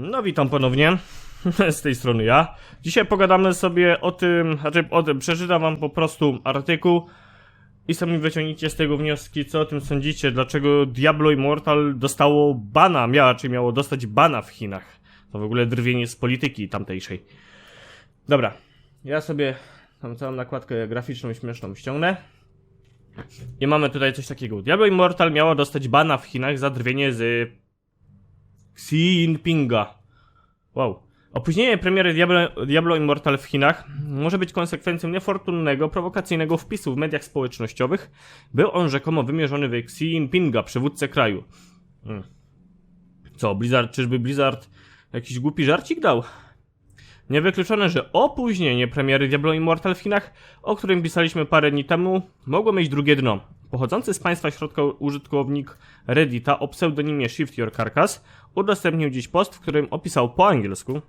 No witam ponownie, z tej strony ja. Dzisiaj pogadamy sobie o tym, znaczy o tym, przeczytam wam po prostu artykuł i sami wyciągnijcie z tego wnioski, co o tym sądzicie, dlaczego Diablo Immortal dostało bana, miała, czy miało dostać bana w Chinach. To w ogóle drwienie z polityki tamtejszej. Dobra, ja sobie tam całą nakładkę graficzną i śmieszną ściągnę. I mamy tutaj coś takiego. Diablo Immortal miało dostać bana w Chinach za drwienie z Xi Jinpinga. Wow. Opóźnienie premiery Diablo, Diablo Immortal w Chinach może być konsekwencją niefortunnego, prowokacyjnego wpisu w mediach społecznościowych. Był on rzekomo wymierzony w Xi Jinpinga, przywódcę kraju. Hmm. Co, Blizzard, czyżby Blizzard jakiś głupi żarcik dał? Niewykluczone, że opóźnienie premiery Diablo Immortal w Chinach, o którym pisaliśmy parę dni temu, mogło mieć drugie dno. Pochodzący z państwa środka użytkownik Reddita o pseudonimie Shift Your Carcass udostępnił dziś post, w którym opisał po angielsku,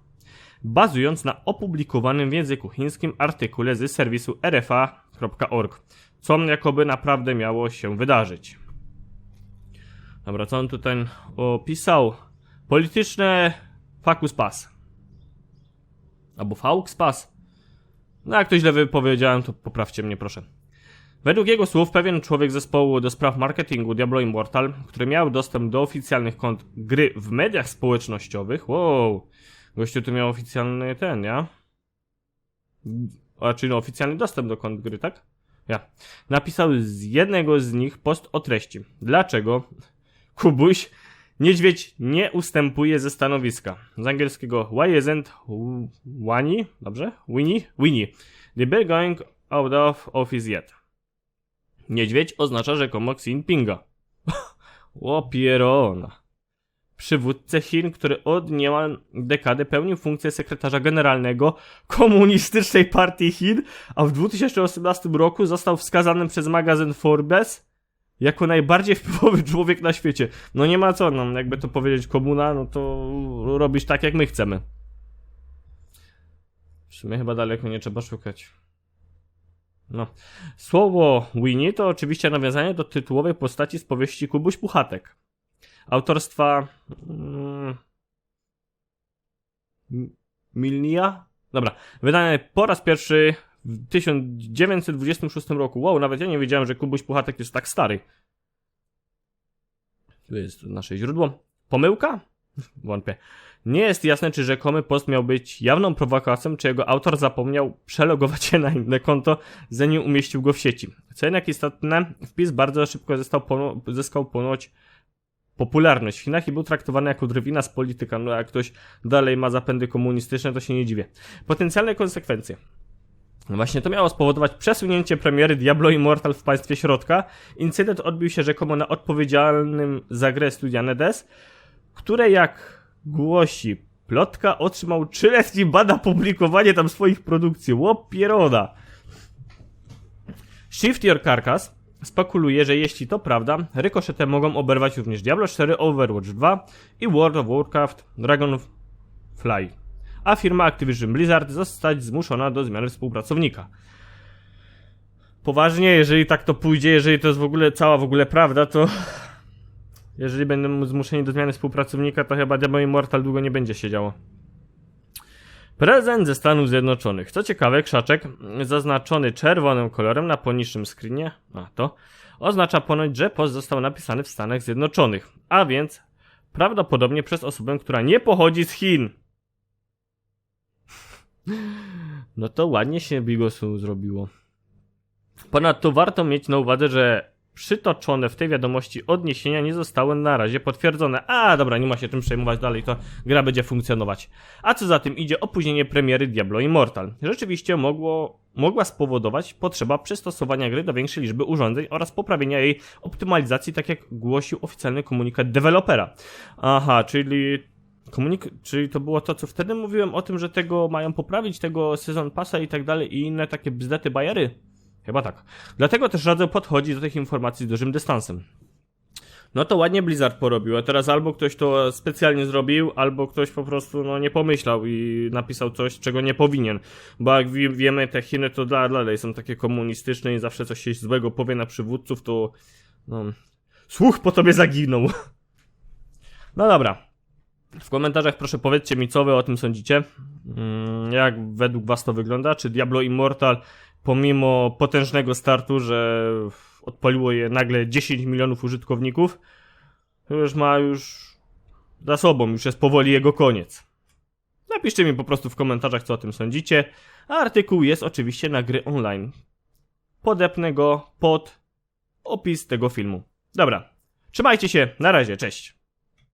bazując na opublikowanym w języku chińskim artykule z serwisu rfa.org, co jakoby naprawdę miało się wydarzyć. Dobra, co on tutaj opisał? Polityczne fakus pas. Albo faux pas. No jak to źle wypowiedziałem, to poprawcie mnie proszę. Według jego słów pewien człowiek zespołu do spraw marketingu Diablo Immortal, który miał dostęp do oficjalnych kont gry w mediach społecznościowych, wow, gościu tu miał oficjalny ten, ja? A, czyli no, oficjalny dostęp do kont gry, tak? Ja. Napisał z jednego z nich post o treści. Dlaczego Kubuś Niedźwiedź nie ustępuje ze stanowiska. Z angielskiego Why isn't Wani? Dobrze? Winnie? Winnie. The bear going out of office yet. Niedźwiedź oznacza rzekomo Xi Jinpinga. o pierona. Przywódcę Chin, który od niemal dekady pełnił funkcję sekretarza generalnego komunistycznej partii Chin, a w 2018 roku został wskazany przez magazyn Forbes jako najbardziej wpływowy człowiek na świecie. No nie ma co, no jakby to powiedzieć komuna, no to robisz tak jak my chcemy. W sumie chyba daleko nie trzeba szukać. No. Słowo Winnie to oczywiście nawiązanie do tytułowej postaci z powieści Kubuś Puchatek. Autorstwa... Mm, Milnia? Dobra. Wydane po raz pierwszy w 1926 roku. Wow, nawet ja nie wiedziałem, że Kubuś Puchatek jest tak stary. Tu jest nasze źródło. Pomyłka? Wątpię. Nie jest jasne, czy rzekomy post miał być jawną prowokacją, czy jego autor zapomniał przelogować się na inne konto, zanim umieścił go w sieci. Co jednak istotne, wpis bardzo szybko został zyskał ponoć popularność w Chinach i był traktowany jako drwina z polityka. No jak ktoś dalej ma zapędy komunistyczne, to się nie dziwię. Potencjalne konsekwencje. No właśnie to miało spowodować przesunięcie premiery Diablo Immortal w państwie środka. Incydent odbił się rzekomo na odpowiedzialnym za grę studia Nedes, które jak głosi plotka otrzymał trzyletni bada publikowanie tam swoich produkcji. Łopieroda. Shift Your Carcass spekuluje, że jeśli to prawda, rykoszetem mogą oberwać również Diablo 4, Overwatch 2 i World of Warcraft Dragonfly a firma Activision Blizzard zostać zmuszona do zmiany współpracownika. Poważnie, jeżeli tak to pójdzie, jeżeli to jest w ogóle cała w ogóle prawda, to jeżeli będą zmuszeni do zmiany współpracownika, to chyba Diablo Immortal długo nie będzie siedziało. Prezent ze Stanów Zjednoczonych. Co ciekawe, krzaczek zaznaczony czerwonym kolorem na poniższym screenie, a to oznacza ponoć, że post został napisany w Stanach Zjednoczonych, a więc prawdopodobnie przez osobę, która nie pochodzi z Chin. No to ładnie się Bigosu zrobiło. Ponadto warto mieć na uwadze, że przytoczone w tej wiadomości odniesienia nie zostały na razie potwierdzone. A, dobra, nie ma się czym przejmować dalej, to gra będzie funkcjonować. A co za tym idzie opóźnienie premiery Diablo Immortal. Rzeczywiście mogło, mogła spowodować potrzeba przystosowania gry do większej liczby urządzeń oraz poprawienia jej optymalizacji, tak jak głosił oficjalny komunikat dewelopera. Aha, czyli Komunik czyli to było to, co wtedy mówiłem o tym, że tego mają poprawić, tego sezon pasa i tak dalej i inne takie bzdety bajery? Chyba tak. Dlatego też radzę podchodzić do tych informacji z dużym dystansem. No to ładnie Blizzard porobił, a teraz albo ktoś to specjalnie zrobił, albo ktoś po prostu no, nie pomyślał i napisał coś, czego nie powinien. Bo jak wiemy, te Chiny to dla, dalej są takie komunistyczne i zawsze coś się złego powie na przywódców, to no, słuch po tobie zaginął. No dobra. W komentarzach proszę powiedzcie mi, co wy o tym sądzicie. Mm, Jak według was to wygląda? Czy Diablo Immortal, pomimo potężnego startu, że odpaliło je nagle 10 milionów użytkowników, już ma już za sobą, już jest powoli jego koniec. Napiszcie mi po prostu w komentarzach, co o tym sądzicie. A artykuł jest oczywiście na gry online. Podepnę go pod opis tego filmu. Dobra, trzymajcie się, na razie, cześć.